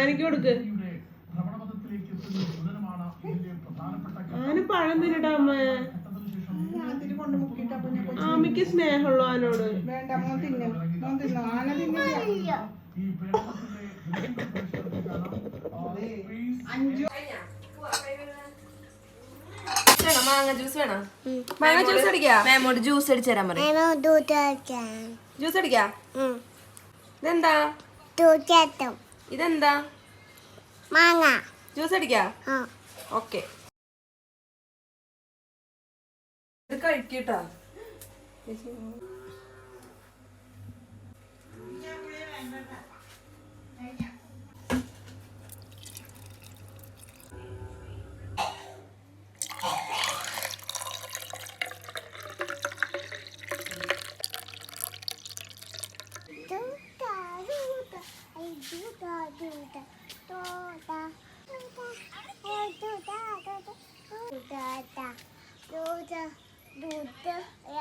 ആനക്ക് കൊടുക്ക്. ആന പഴം തിന്നിട്ടാ അമ്മ. ആമയ്ക്ക് സ്നേഹമുള്ളൂ ആനോട്. വേണ്ട മോൻ തിന്നു മോൻ തിന്നു ആന തിന്നില്ല അഞ്ചു വേണോ മാങ്ങ ജ്യൂസ് വേണോ മാങ്ങ ജ്യൂസ് അടിക്കാ? മാമോട് ജ്യൂസ് അടിച്ചു തരാൻ പറയും. ജ്യൂസ് അടിക്കാ. ഇതെന്താ? ഇതെന്താ? മാങ്ങ. ജ്യൂസ് അടിക്കാ? ഓക്കെ. ഇത് കഴിക്കൂട്ടോ. 도다 도다 도다 도다 도다 도다 도다 도다 야